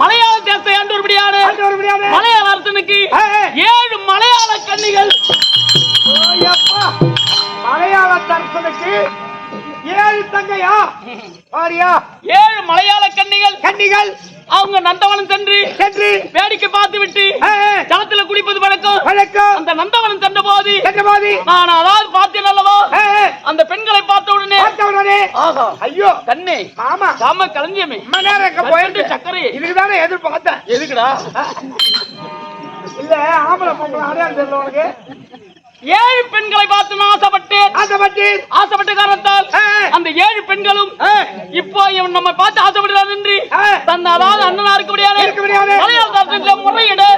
மலையாள தேசத்தை ஆண்டவர் முடியாது மலையாள அரசனுக்கு ஏழு மலையாள கன்னிகள். ஓயப்பா. மலையாள தரசனுக்கு ஏழு தங்கையா? ஏழு மலையாள கன்னிகள். கன்னிகள். அவங்க நந்தவனம் சென்று சென்று வேடிக்கை பார்த்து விட்டு ஜலத்துல குடிப்பது வழக்கம். வணக்கம் அந்த நந்தவனம் சென்ற போது சந்திரபாதி நான் அதாவது பார்த்தேன் அல்லவா? அந்த பெண்களை பார்த்த உடனே பார்த்தவனே ஆஹா ஐயோ கண்ணே ஆமா. சாம கலஞ்சியமே நேரம் போயிட்டு. சர்க்கரை இதுக்குதானே எதிர்பார்த்தேன். எதுக்குடா? இல்ல ஆம்பளை பொம்பளை அடையாளம் தெரியல உனக்கு. ஏழு பெண்களை பார்த்து நான் ஆசைப்பட்டேன். ஆசைப்பட்டு ஆசைப்பட்ட காரணத்தால் அந்த ஏழு பெண்களும் இப்போ இவன் நம்ம பார்த்து ஆசைப்படுகிறான் என்று தன் அதாவது அண்ணனா இருக்க முடியாது. இருக்க முடியாது. மலையாள தாசன்ல முறையிடு.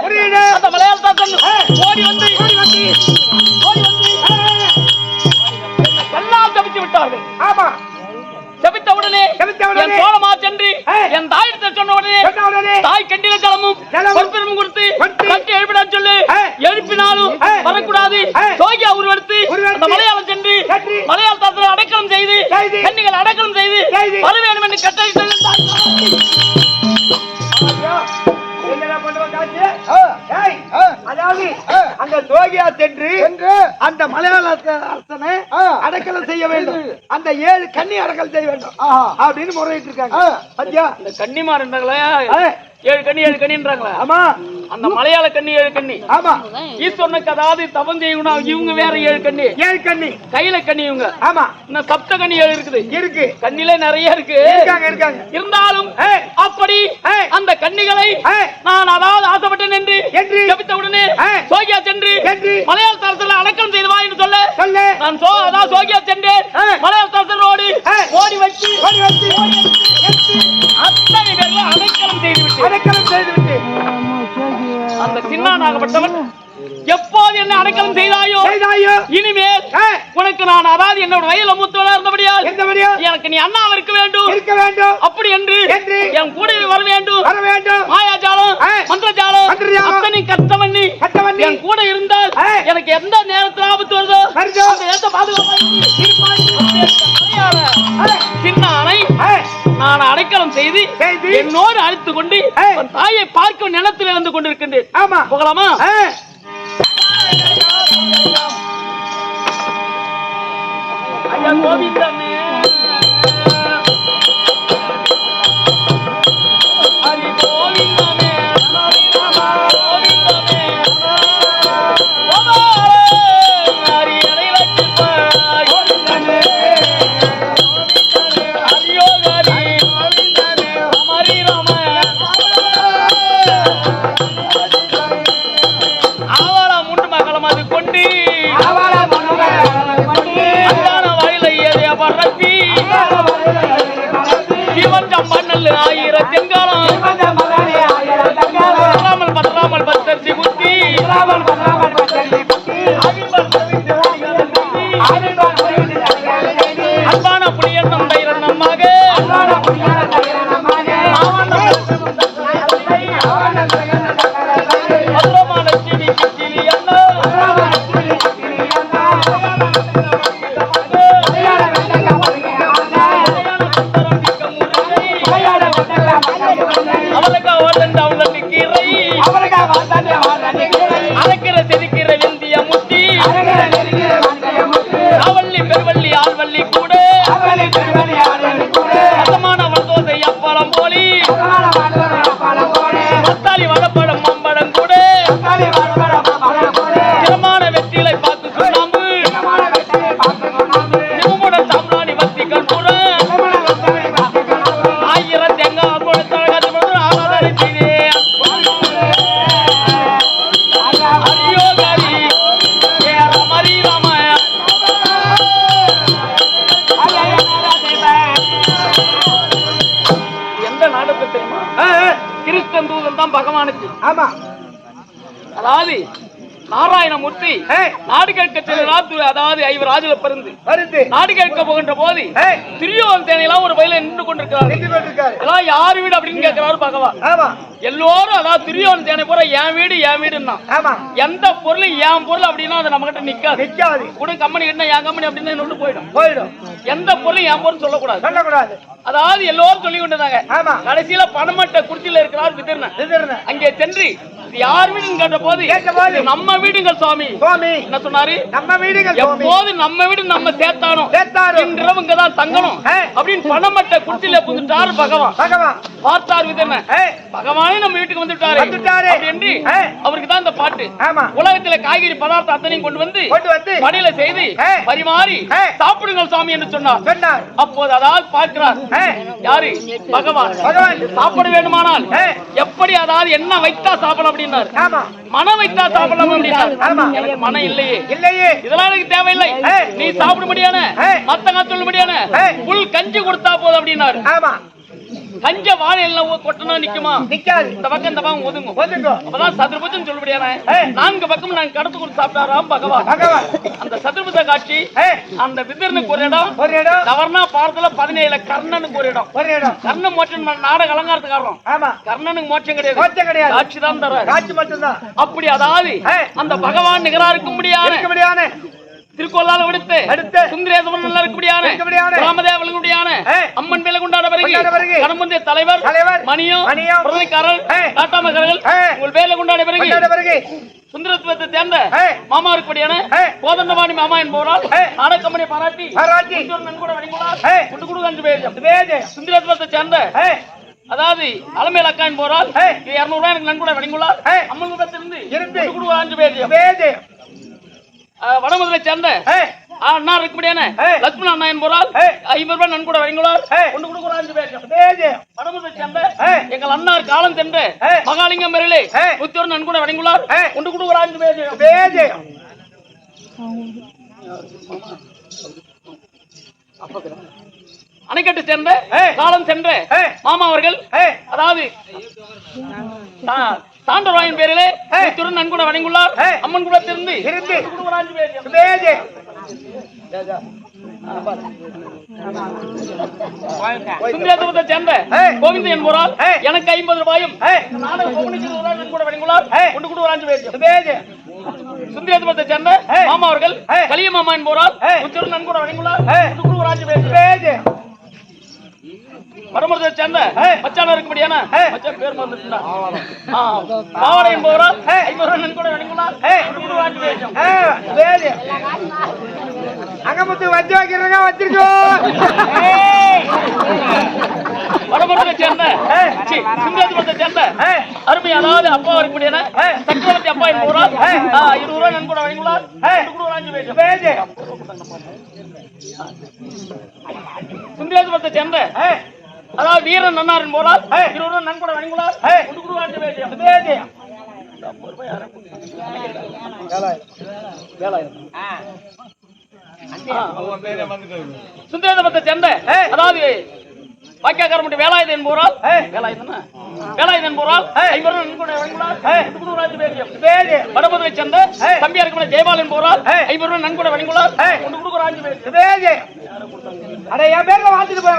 அந்த மலையாள தாசன் ஓடி வந்து ஓடி வந்து, ஓடி வந்து. எல்லாம் தவித்து விட்டார்கள். ஆமா. செபித்த உடனே. என் தோழமா சென்று. என் தாயிடத்தை சொன்ன உடனே தாய் கண்டில ஜலமும் கொடுத்து சோகியா உருவெடுத்து உருவெடுத்து. அந்த மலையாளம் சென்று சென்று. மலையாள தாசனை அடக்கலம் செய்து. கன்னிகள் அடக்கலம் செய்து. வர வேண்டும் என்று கட்டளை அதாவது அந்த தோகியா சென்று அந்த மலையாள அரசனை அடக்கலம் செய்ய வேண்டும். அந்த ஏழு கன்னி அடக்கல் செய்ய வேண்டும். அப்படின்னு முறையிட்டு இருக்காங்க கன்னிமார் ஏழு கண்ணி ஏழு கண்ணின்றாங்களா. ஆமா. அந்த மலையாள கண்ணி ஏழு கண்ணி. ஆமா. ஈஸ்வரனுக்கு அதாவது தவம் செய்யணும் இவங்க வேற ஏழு கண்ணி. ஏழு கன்னி கையில கண்ணி இவங்க. ஆமா. இன்னும் சப்த கண்ணி ஏழு இருக்குது. இருக்கு. கண்ணில நிறைய இருக்கு. இருக்காங்க இருக்காங்க. இருந்தாலும் அப்படி. அந்த கன்னிகளை ஏய், நான் அதாவது ஆசைப்பட்டேன் என்று என்று. ஜபித்த உடனே. சோகியா சென்று மலையாள தரத்தில் அடக்கம் செய்து வா என்று சொல்ல நான் சோ அதான் சோகியா என்னோட வயல மூத்தவளா இருந்தபடியால் எந்தபடியோ எனக்கு நீ அண்ணா இருக்க வேண்டும். இருக்க வேண்டும். அப்படி என்று என்று என் கூடவே வர வேண்டும். வர வேண்டும். மாயாஜாலம். மந்திரஜாலம். அத்தனை கஷ்டம் பண்ணி கட்டவண்ணி என் கூட இருந்தால். எனக்கு எந்த நேரத்தில் ஆபத்து வருதோ. அந்த நேரத்தை பாதுகாப்பாக சின்ன அணை நான் அடைக்கலம் செய்து. என்னோடு அழைத்து கொண்டு தாயை பார்க்கும் நிலத்தில் இருந்து கொண்டிருக்கின்றேன். ஆமா. போகலாமா? கோவிந்தமே ஹரி கோவிந்தமே அன்பான புலியன்னம் தைரன் கிறிஸ்தன் தூதன் தான் பகவானுக்கு. ஆமா. அதாவது நாராயணமூர்த்தி நாடு கேட்க து- அதாவது ஐவர் ராஜுல பிறந்து. நாடு கேட்க போகின்ற போது ஏய், திரியோன் தேனையெல்லாம் ஒரு வயல நின்று கொண்டிருக்கிறார் எல்லாம் யார் வீடு அப்படின்னு கேட்கிறாரு பகவான். எல்லோரும் அதாவது திரியோன் தேனை போற என் வீடு என் வீடுன்னா. எந்த பொருள் என் பொருள் அப்படின்னா அது நம்ம கிட்ட நிக்காது. நிக்காது. கூட கம்பெனி கிட்ட என் கம்பெனி அப்படின்னு இன்னொன்று போயிடும். போயிடும். எந்த பொருளும் என் பொருள் சொல்லக்கூடாது. சொல்லக்கூடாது. அதாவது எல்லோரும் சொல்லி கொண்டிருந்தாங்க. கடைசியில பணமட்ட குர்த்தியில இருக்கிறார் விதிர்ன அங்கே சென்று யார் வீடுன்னு கேட்ட போது கேட்ட நம்ம வீடுங்கள் சுவாமி. சுவாமி என்ன சொன்னாரு? நம்ம வீடுகள் எப்போது நம்ம வீடு நம்ம சேர்த்தானோ சேர்த்தாரோ. இன்றிரவு இங்கதான் தங்கணும். அப்படின்னு பணமட்ட குர்த்தியில புகுந்துட்டாரு பகவான். பகவான். பார்த்தார் விதிர்ன ஏய், பகவானே நம்ம வீட்டுக்கு வந்துட்டாரு. வந்துட்டாரு. என்று. அவருக்கு தான் இந்த பாட்டு. ஆமா. உலகத்துல காய்கறி பதார்த்தம் அத்தனையும் கொண்டு வந்து கொண்டு வந்து மடியில செய்து. பரிமாறி. சாப்பிடுங்கள் சாமி என்று சொன்னார். சொன்னார். அப்போது அதாவது பார்க்கிறார். யாரு? பகவான். பகவான். சாப்பிட வேண்டுமானால். எப்படி அதாவது என்ன வைத்தா சாப்பிடலாம் அப்படின்னாரு. மனம் வைத்தா சாப்பிடலாம் அப்படின்னாரு. மனம் இல்லையே. இல்லையே. இதெல்லாம் எனக்கு தேவையில்லை. நீ சாப்பிட முடியான. ஏ. மத்த காத்தொள்ள முடியான. ஏ. புல் கஞ்சி கொடுத்தா போதும் அப்படின்னாரு. கஞ்ச வாழை எல்லாம் கொட்டினா நிக்குமா? நிக்காது. இந்த பக்கம் இந்த பக்கம் ஒதுங்கும். ஒதுங்கோ அப்பதான் சதுர்புஜம் சொல்லுபடியான. நான்கு பக்கம் நான் கடத்து கொடுத்து சாப்பிட்டாராம் பகவான்? பகவான். அந்த சதுர்புஜ காட்சி அந்த விதிரனுக்கு ஒரு இடம் ஒரு இடம். கவர்னா பாரத்துல பதினேழு கர்ணனுக்கு ஒரு இடம். ஒரு இடம். கர்ண மோட்சம் நாடக அலங்காரத்துக்காரன். ஆமா. கர்ணனுக்கு மோட்சம் கிடையாது. கோச்சம் கிடையாது. காட்சி தான் தர்றாரு காட்சி மட்டும்தான். அப்படி அதாவது. அந்த பகவான் நிகரா இருக்க முடியாது. திருக்கோளால விடுத்து அடுத்து. சுந்தரேசவன் நல்லா இருக்க முடியாது இருக்க முடியாது. ராமதேவலுக்கு முடியாது ஏய். அம்மன் மேல கொண்டாட பிறகு. கணமுந்தைய தலைவர் தலைவர். மணியம். பிரதிக்காரர். டாட்டா மகர்கள். உங்கள் பேர்ல கொண்டாட பிறகு சுந்தரத்துவத்தை சேர்ந்த. மாமா இருக்கக்கூடியான. கோதண்டவாணி மாமா என்பவரால் ஏய். நாடகம்பெனி பாராட்டி பாராட்டி. நன்கூட ஏய். குண்டு குடு அஞ்சு வேது சுந்தரத்துவத்தை சேர்ந்த அதாவது அலமேல் அக்கா என்பவரால். இருநூறு ரூபாய் எனக்கு நன்கூட வழங்குள்ளார். அம்மன் இருந்து. குண்டு குடு அஞ்சு பேர் வேது வடமுதலை சேர்ந்த அண்ணா இருக்கும்படியான ஏய். லட்சுமண அண்ணா என்பவரால். ஐம்பது ரூபாய் நன்கூட ஏய். கொண்டு கொடுக்குற அஞ்சு பேர் வேது வடமுதலை சேர்ந்த. எங்கள் அண்ணார் காலம் சென்ற. மகாலிங்கம். நூத்தி ஒரு நன்கூட ஏய். கொண்டு கொடுக்குற அஞ்சு பேர் அணைக்கட்டு சேர்ந்த. காலம் சென்ற. மாமா அவர்கள் அதாவது சான்றராயன் பேரிலே நன்கூட வழங்குள்ளார் ஏய். அம்மன் வேது சுந்தரத்துவத்தை சேர்ந்த. கோவிந்தன் என்பவரால். எனக்கு ஐம்பது ரூபாயும் சுந்தரத்துவத்தை சேர்ந்த. மாமா அவர்கள். கலிய மாமா என்பவரால் ஏய். உச்சரும் நன்கூட வழங்குள்ளார் ஏய். கொண்டு கொடுக்குற அஞ்சு பேர் வேது வடமுறை சேர்ந்த. மச்சான இருக்கும்படியான ஏய். மச்சான் பேர் மறந்துட்டா பாவடை. ஐம்பது ரூபாய் அங்கமுத்து வச்சு வைக்கிறங்க வச்சிருக்கோம் வடமுறை சேர்ந்த ஏய். சி, சுந்தரத்துவத்தை சேர்ந்த அருமை அதாவது அப்பா இருக்கும்படியான ஏய். சக்கரவர்த்தி அப்பா. ஆ, இருபது ரூபாய் நன்கூட பேர் வேது சுந்தரத்துவத்தை சேர்ந்த அதாவது வீரன் நன்னாரின் போரால். இருபது ரூபாய் நன்கூட வழங்குள்ளார் ஏய். கொண்டு கொடுக்குற அஞ்சு பேர் வேது சுந்தரத்தை சேர்ந்த. அதாவது வாக்கியாக்கார மட்டும் வேலாயுதம் என்பவரால் ஏய். வேலாயுதம் வேலாயுதம் என்பவரால் ஏய். ஐம்பது ரூபாய் நன்கொடை வழங்குள்ளார் ஏய். கொண்டு கொடுக்குற அஞ்சு பேர் வேது வடபுதுரை சேர்ந்த. தம்பியா நன்கொடை வழங்குள்ளார் ஏய். கொண்டு கொடுக்குற அஞ்சு பேர் வேது அட என் பேர்ல வாங்கிட்டு போய்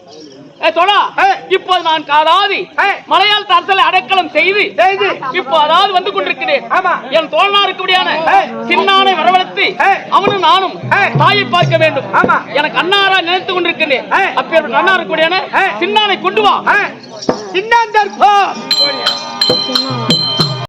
ஏய், தோழா. இப்போது நான் ஏய். மலையாள அரசலை அடைக்கலம் செய்து இப்போ அதாவது வந்து கொண்டிருக்கிறேன் ஆமா என் தோழனாருக்குடியான ஏய். சின்னானை வரவழைத்து. அவனும் நானும். தாயை பார்க்க வேண்டும் ஆமா. எனக்கு அண்ணாரா நினைத்து கொண்டிருக்கிறேன். அப்பேற்பட்ட அண்ணா இருக்கக்கூடியான ஏய். சின்னானை கொண்டு வா சின்னந்தர்ப்போ